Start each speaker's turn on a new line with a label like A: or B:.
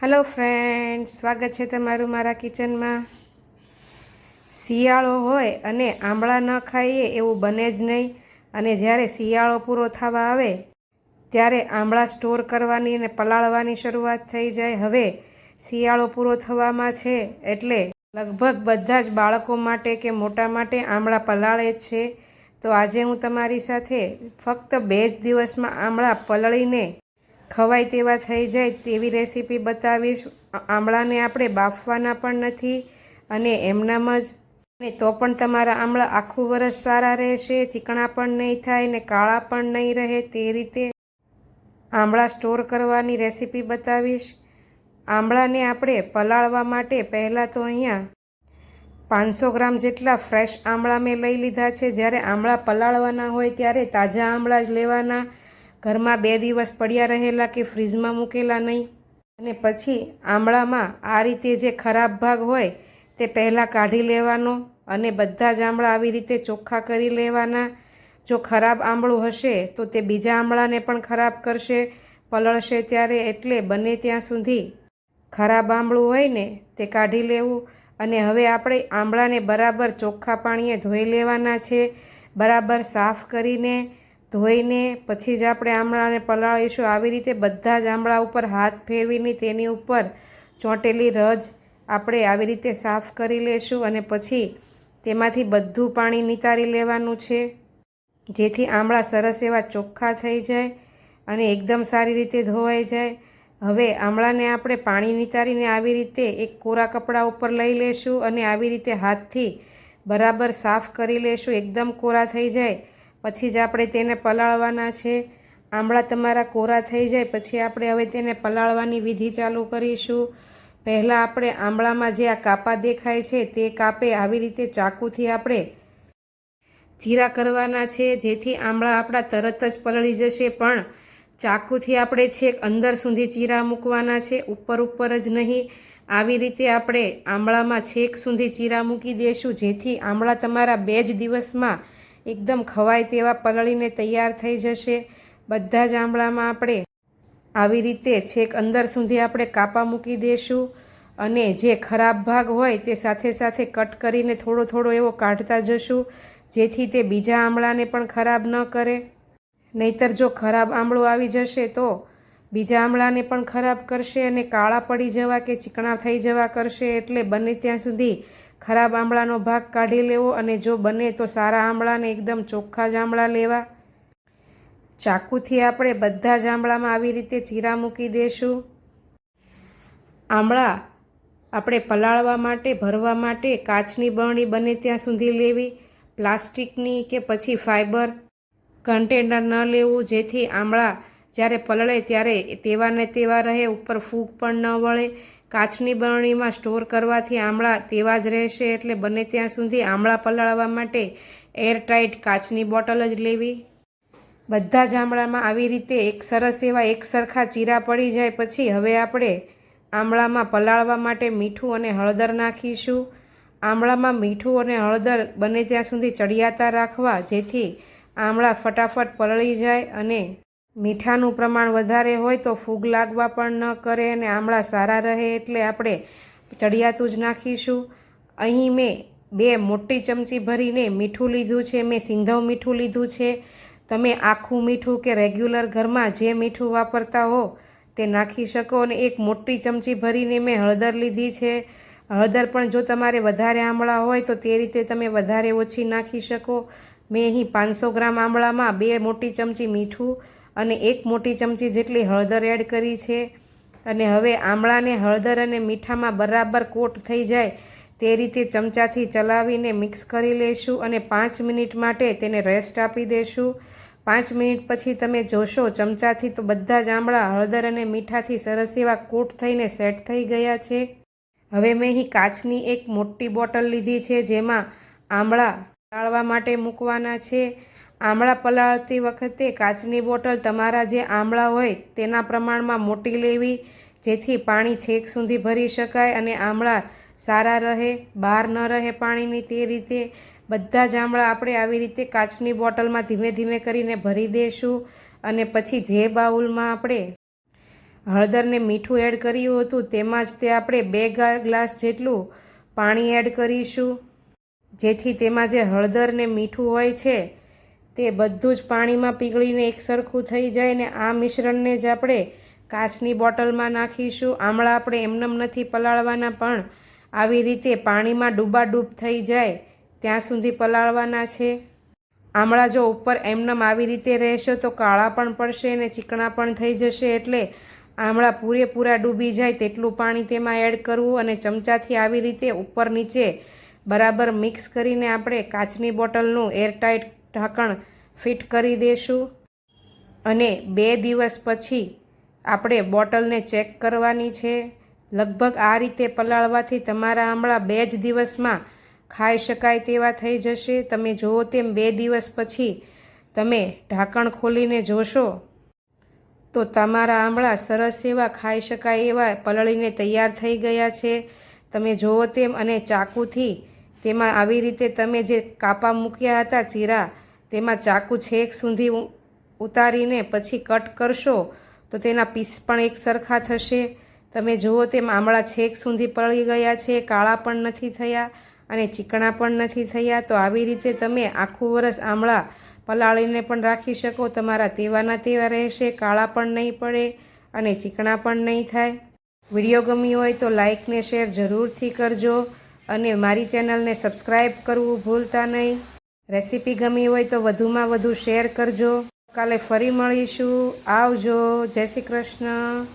A: Hello friend સ્વાગત છે તમારું મારા કિચનમાં શિયાળો હોય અને આંબળા ન ખાઈએ એવું બને જ નહીં. અને જ્યારે શિયાળો પૂરો થવા આવે, ત્યારે આંબળા સ્ટોર કરવાની અને પલાળવાની શરૂઆત થઈ જાય. હવે શિયાળો પૂરો થવામાં છે એટલે લગભગ બધા જ બાળકો માટે કે મોટા માટે આંબળા પલાળે જ છે. તો આજે હું તમારી સાથે ફક્ત બે જ દિવસમાં આંબળા પલળીને ખવાય તેવા થઈ જાય તેવી રેસીપી બતાવીશ. આમળાને આપણે બાફવાના પણ નથી અને એમનામ જ અને તો પણ તમારા આમળા આખું વરસ સારા રહેશે, ચીકણા પણ નહીં થાય ને કાળા પણ નહીં રહે તે રીતે આમળા સ્ટોર કરવાની રેસીપી બતાવીશ. આમળાને આપણે પલાળવા માટે પહેલાં તો અહીંયા પાંચસો ગ્રામ જેટલા ફ્રેશ આમળા મેં લઈ લીધા છે. જ્યારે આમળા પલાળવાના હોય ત્યારે તાજા આમળા જ લેવાના. ઘરમાં બે દિવસ પડ્યા રહેલા કે ફ્રીજમાં મૂકેલા નહીં? અને પછી આમળામાં આ રીતે જે ખરાબ ભાગ હોય, તે પહેલાં કાઢી લેવાનો અને બધા જ આમળા આવી રીતે ચોખ્ખા કરી લેવાના. જો ખરાબ આંબળું હશે, તો તે બીજા આમળાને પણ ખરાબ કરશે, પલળશે ત્યારે એટલે બને ત્યાં સુધી ખરાબ આંબળું હોય ને, તે કાઢી લેવું. અને હવે આપણે આંબળાને બરાબર ચોખ્ખા પાણીએ ધોઈ લેવાના છે, બરાબર સાફ કરીને ધોઈને પછી જ આપણે આમળાને પલાળીશું. આવી રીતે બધા જ આમળા ઉપર હાથ ફેરવીને તેની ઉપર ચોંટેલી રજ આપણે આવી રીતે સાફ કરી લેશું અને પછી તેમાંથી બધું પાણી નિતારી લેવાનું છે. જેથી આમળા સરસ એવા ચોખ્ખા થઈ જાય અને એકદમ સારી રીતે ધોવાઈ જાય. હવે આમળાને આપણે પાણી નિતારીને આવી રીતે એક કોરા કપડાં ઉપર લઈ લેશું અને આવી રીતે હાથથી બરાબર સાફ કરી લેશું. એકદમ કોરા થઈ જાય. પછી જ આપણે તેને પલાળવાના છે. આમળા તમારા કોરા થઈ જાય, પછી આપણે હવે તેને પલાળવાની વિધિ ચાલુ કરીશું. પહેલાં આપણે આંબળામાં જે આ કાપા દેખાય છે, તે કાપે. આવી રીતે ચાકુથી આપણે ચીરા કરવાના છે, જેથી આંબળા આપણા તરત જ પલળી જશે. પણ ચાકુથી આપણે છેક અંદર સુધી ચીરા મૂકવાના છે, ઉપર ઉપર જ નહીં. આવી રીતે આપણે આંબળામાં છેક સુધી ચીરા મૂકી દઈશું જેથી આંબળા તમારા બે જ દિવસમાં એકદમ ખવાય તેવા પલળીને તૈયાર થઈ જશે. બધા જ આંબળામાં આપણે આવી રીતે છેક અંદર સુધી આપણે કાપા મૂકી દઈશું અને જે ખરાબ ભાગ હોય તે સાથે સાથે કટ કરીને થોડો થોડો એવો કાઢતા જશું, જેથી તે બીજા આંબળાને પણ ખરાબ ન કરે. નહીતર જો ખરાબ આંબળું આવી જશે તો બીજા આંબળાને પણ ખરાબ કરશે અને કાળા પડી જવા કે ચીકણા થઈ જવા કરશે એટલે બને ત્યાં સુધી ખરાબ આમળાનો ભાગ કાઢી લેવો અને જો બને તો સારા આમળાને એકદમ ચોખ્ખા જ આમળા લેવા. ચાકુથી આપણે બધા જ આમળામાં આવી રીતે ચીરા મૂકી દઈશું આંબળા આપણે પલાળવા માટે, ભરવા માટે કાચની બરણી બને ત્યાં સુધી લેવી. પ્લાસ્ટિકની કે પછી ફાઇબર કન્ટેનર ન લેવું જેથી આંબળા જ્યારે પલળે ત્યારે તેવા ને તેવા રહે, ઉપર ફૂગ પણ ન વળે. કાચની બરણીમાં સ્ટોર કરવાથી આમળા તેવા જ રહેશે એટલે બને ત્યાં સુધી આમળા પલાળવા માટે એરટાઇટ કાચની બોટલ જ લેવી. બધા જ આમળામાં આવી રીતે એક સરસ એવા એક સરખા ચીરા પડી જાય પછી હવે આપણે આમળામાં પલાળવા માટે મીઠું અને હળદર નાખીશું. આમળામાં મીઠું અને હળદર બને ત્યાં સુધી ચડિયાતા રાખવા જેથી આમળા ફટાફટ પલળી જાય અને મીઠાનું પ્રમાણ વધારે હોય તો ફૂગ લાગવા પણ ન કરે અને આમળા સારા રહે એટલે આપણે ચડિયાતું જ નાખીશું. અહીં મેં બે મોટી ચમચી ભરીને મીઠું લીધું છે, મેં સિંધવ મીઠું લીધું છે. તમે આખું મીઠું કે રેગ્યુલર ઘરમાં જે મીઠું વાપરતા હો તે નાખી શકો અને એક મોટી ચમચી ભરીને મેં હળદર લીધી છે. હળદર પણ જો તમારે વધારે આમળા હોય તો તે રીતે તમે વધારે ઓછી નાખી શકો. મેં અહીં પાંચસો ગ્રામ આમળામાં બે મોટી ચમચી મીઠું અને એક મોટી ચમચી જેટલી હળદર એડ કરી છે. અને હવે આમળાને હળદર અને મીઠામાં બરાબર કોટ થઈ જાય તે રીતે ચમચાથી ચલાવીને મિક્સ કરી લઈશું અને પાંચ મિનિટ માટે તેને રેસ્ટ આપી દઈશું પાંચ મિનિટ પછી તમે જોશો ચમચાથી તો બધા જ આમળા, હળદર અને મીઠાથી સરસ એવા કોટ થઈને સેટ થઈ ગયા છે. હવે મેં અહીં કાચની એક મોટી બોટલ લીધી છે જેમાં આમળા ટાળવા માટે મૂકવાના છે. આમળા પલાળતી વખતે કાચની બોટલ તમારા જે આમળા હોય તેના પ્રમાણમાં મોટી લેવી, જેથી પાણી છેક સુધી ભરી શકાય અને આમળા સારા રહે, બહાર ન રહે પાણીની તે રીતે. બધા જ આમળા આપણે આવી રીતે કાચની બોટલમાં ધીમે ધીમે કરીને ભરી દઈશું અને પછી જે બાઉલમાં આપણે હળદરને મીઠું એડ કર્યું હતું તેમાં જ તે આપણે બે ગ્લાસ જેટલું પાણી એડ કરીશું. જેથી તેમાં જે હળદર ને મીઠું હોય છે તે બધું જ પાણીમાં પીગળીને એક સરખું થઈ જાય ને આ મિશ્રણને જ આપણે કાચની બોટલમાં નાખીશું. આમળા આપણે એમનેમ નથી પલાળવાના, પણ આવી રીતે પાણીમાં ડૂબાડૂબ થઈ જાય ત્યાં સુધી પલાળવાના છે. આમળા જો ઉપર એમનેમ આવી રીતે રહેશે તો કાળા પણ પડશે અને ચીકણા પણ થઈ જશે એટલે આમળા પૂરેપૂરા ડૂબી જાય તેટલું પાણી તેમાં એડ કરવું અને ચમચાથી આવી રીતે ઉપર નીચે બરાબર મિક્સ કરીને આપણે કાચની બોટલનું એરટાઈટ ઢાંકણ ફિટ કરી દઈશું અને બે દિવસ પછી આપણે બોટલને ચેક કરવાની છે. લગભગ આ રીતે પલાળવાથી તમારા આમળા બે જ દિવસમાં ખાઈ શકાય તેવા થઈ જશે. તમે જુઓ તેમ બે દિવસ પછી તમે ઢાંકણ ખોલીને જોશો તો તમારા આંબળા સરસ એવા ખાઈ શકાય એવા પલળીને તૈયાર થઈ ગયા છે. તમે જુઓ તેમ અને ચાકુથી તેમાં આવી રીતે તમે જે કાપા મૂક્યા હતા ચીરા તેમાં ચાકુ છેક સુધી ઉતારીને પછી કટ કરશો, તો તેના પીસ પણ એક સરખા થશે. તમે જુઓ તેમ આમળા છેક સુધી પડી ગયા છે, કાળા પણ નથી થયા અને ચીકણા પણ નથી થયા. તો આવી રીતે તમે આખું વરસ આમળા પલાળીને પણ રાખી શકો. તમારા તેવાના તેવા રહેશે, કાળા પણ નહીં પડે અને ચીકણા પણ નહીં થાય. વીડિયો ગમી હોય તો લાઇકને શેર જરૂરથી કરજો અને મારી ચેનલને સબસ્ક્રાઈબ કરવું ભૂલતા નહીં. રેસીપી ગમી હોય તો વધુમાં વધુ શેર કરજો. કાલે ફરી મળીશું. આવજો. જય શ્રી કૃષ્ણ.